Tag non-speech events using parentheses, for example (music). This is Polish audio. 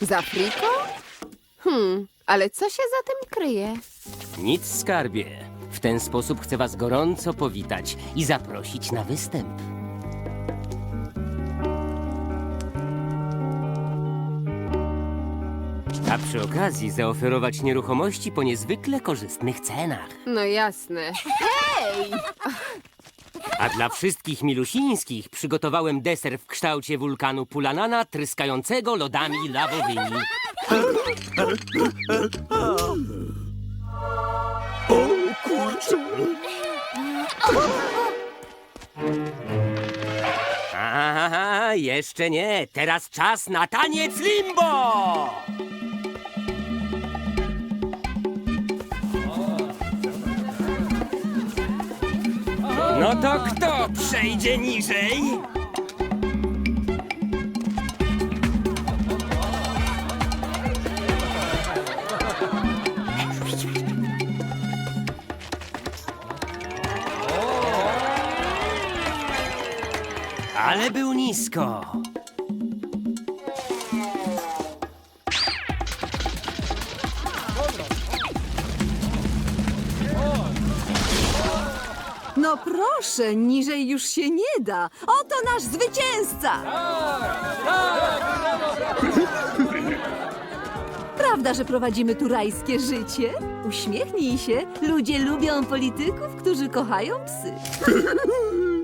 Z Afriką? Hmm, ale co się za tym kryje? Nic skarbie. W ten sposób chcę was gorąco powitać i zaprosić na występ. A przy okazji zaoferować nieruchomości po niezwykle korzystnych cenach. No jasne. Hej! A dla wszystkich milusińskich przygotowałem deser w kształcie wulkanu Pulanana tryskającego lodami lawowymi. Aha, jeszcze nie. Teraz czas na taniec limbo! No to kto przejdzie niżej? Ale był nisko. No proszę, niżej już się nie da. Oto nasz zwycięzca! Prawda, że prowadzimy tu rajskie życie? Uśmiechnij się. Ludzie lubią polityków, którzy kochają psy. (laughs)